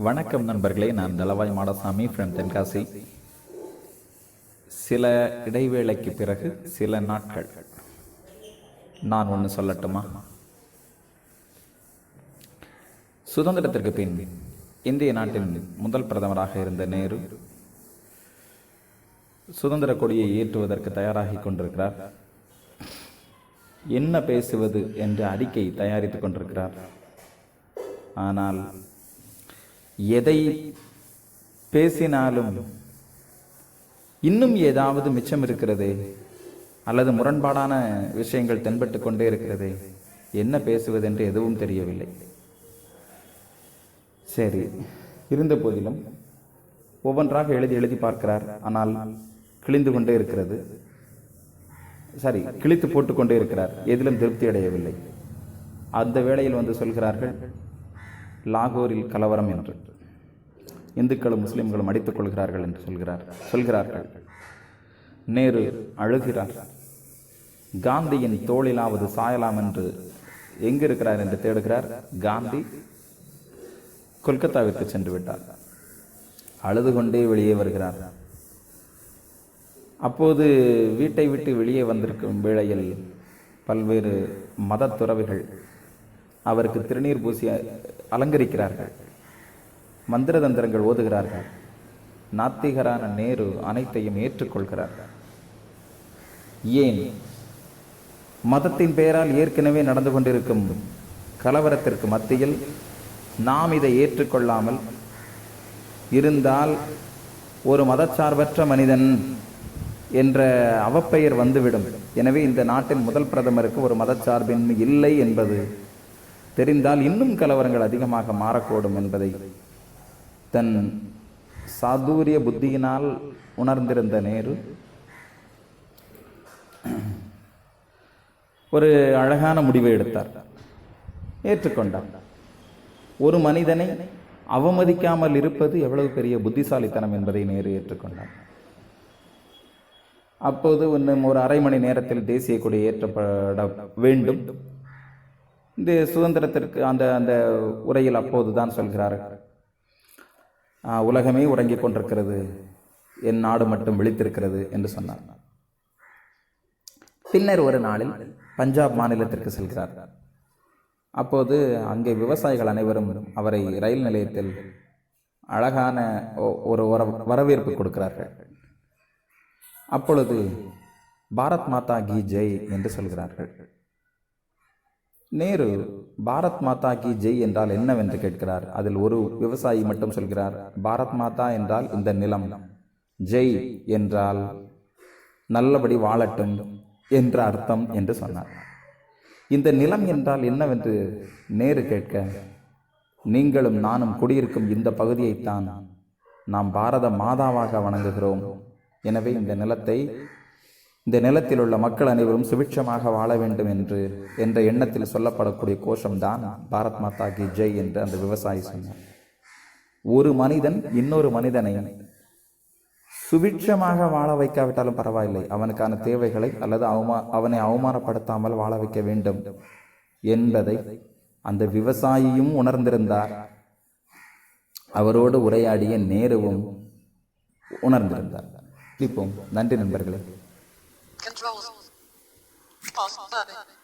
வணக்கம் நண்பர்களே நான் தளவாய் மாடசாமி ஃப்ரம் தென்காசி. சில இடைவேளைக்கு பிறகு சில நாட்கள். நான் ஒன்று சொல்லட்டுமா? சுதந்திரத்திற்கு பின் இந்திய நாட்டின் முதல் பிரதமராக இருந்த நேரு சுதந்திர கொடியை ஏற்றுவதற்கு தயாராகி கொண்டிருக்கிறார். என்ன பேசுவது என்ற அறிக்கை தயாரித்துக் கொண்டிருக்கிறார். ஆனால் எதை பேசினாலும் இன்னும் ஏதாவது மிச்சம் இருக்கிறது அல்லது முரண்பாடான விஷயங்கள் தென்பட்டு கொண்டே இருக்கிறது. என்ன பேசுவது என்று எதுவும் தெரியவில்லை. சரி இருந்த போதிலும் ஒவ்வொன்றாக எழுதி எழுதி பார்க்கிறார். ஆனால் கிழிந்து கொண்டே இருக்கிறது. சாரி கிழித்து போட்டுக்கொண்டே இருக்கிறார். எதிலும் திருப்தி அடையவில்லை. அந்த வேளையில் வந்து சொல்கிறார்கள் லாகூரில் கலவரம் என்று. இந்துக்களும் முஸ்லிம்களும் அடித்துக் கொள்கிறார்கள் என்று சொல்கிறார் சொல்கிறார்கள். நேரு அழுகிறார். காந்தியின் தோளிலாவது சாயலாம் என்று எங்கு இருக்கிறார் என்று தேடுகிறார். காந்தி கொல்கத்தாவிற்கு சென்று விட்டார். அழுது கொண்டே வெளியே வருகிறார். அப்போது வீட்டை விட்டு வெளியே வந்திருக்கும் வேளையில் பல்வேறு மதத்துறவிகள் அவருக்கு திருநீர் பூசி அலங்கரிக்கிறார்கள். மந்திர தந்திரங்கள் ஓதுகிறார்கள். நாத்திகரான நேரு அனைத்தையும் ஏற்றுக்கொள்கிறார் ஏன்? மதத்தின் பெயரால் ஏற்கனவே நடந்து கொண்டிருக்கும் கலவரத்திற்கு மத்தியில் நாம் இதை ஏற்றுக்கொள்ளாமல் இருந்தால் ஒரு மதச்சார்பற்ற மனிதன் என்ற அவப்பெயர் வந்துவிடும். எனவே இந்த நாட்டின் முதல் பிரதமருக்கு ஒரு மதச்சார்பின்மை இல்லை என்பது தெரிந்தால் இன்னும் கலவரங்கள் அதிகமாக மாறக்கூடும் என்பதை தன் சாதுரிய புத்தியினால் உணர்ந்திருந்த நேரு ஒரு அழகான முடிவை எடுத்தார். ஏற்றுக்கொண்டார். ஒரு மனிதனை அவமதிக்காமல் இருப்பது எவ்வளவு பெரிய புத்திசாலித்தனம் என்பதை நேரு ஏற்றுக்கொண்டார். அப்போது இன்னும் ஒரு அரை மணி நேரத்தில் தேசிய கொடி ஏற்றப்பட வேண்டும். இந்த சுதந்திரத்திற்கு அந்த அந்த உரையில் அப்போது தான் சொல்கிறார் உலகமே உறங்கிக் கொண்டிருக்கிறது. என் நாடு மட்டும் விழித்திருக்கிறது என்று சொன்னார். பின்னர் ஒரு நாளில் பஞ்சாப் மாநிலத்திற்கு செல்கிறார். அப்போது அங்கே விவசாயிகள் அனைவரும் அவரை ரயில் நிலையத்தில் அழகான ஒரு வரவேற்பு கொடுக்கிறார்கள். அப்பொழுது பாரத் மாதா கி ஜெய் என்று சொல்கிறார்கள். நேரு பாரத் மாதா கி ஜெய் என்றால் என்னவென்று கேட்கிறார். அதில் ஒரு விவசாயி மட்டும் சொல்கிறார் பாரத் மாதா என்றால் இந்த நிலம் ஜெய் என்றால் நல்லபடி வாழட்டும் என்ற அர்த்தம் என்று சொன்னார். இந்த நிலம் என்றால் என்னவென்று நேரு கேட்க நீங்களும் நானும் குடியிருக்கும் இந்த பகுதியைத்தான் நாம் பாரத மாதாவாக வணங்குகிறோம். எனவே இந்த நிலத்தை இந்த நிலத்தில் உள்ள மக்கள் அனைவரும் சுபிட்சமாக வாழ வேண்டும் என்று என்ற எண்ணத்தில் சொல்லப்படக்கூடிய கோஷம்தான் பாரத் மாதா கி ஜெய் என்று அந்த விவசாயி சொன்னார். ஒரு மனிதன் இன்னொரு மனிதனை சுபிட்சமாக வாழ வைக்காவிட்டாலும் பரவாயில்லை. அவனுக்கான தேவைகளை அல்லது அவமா அவனை அவமானப்படுத்தாமல் வாழ வைக்க வேண்டும் என்பதை அந்த விவசாயியும் உணர்ந்திருந்தார். அவரோடு உரையாடிய நேருவும் உணர்ந்திருந்தார். இப்போ நன்றி நண்பர்களே. Controls. Pause button.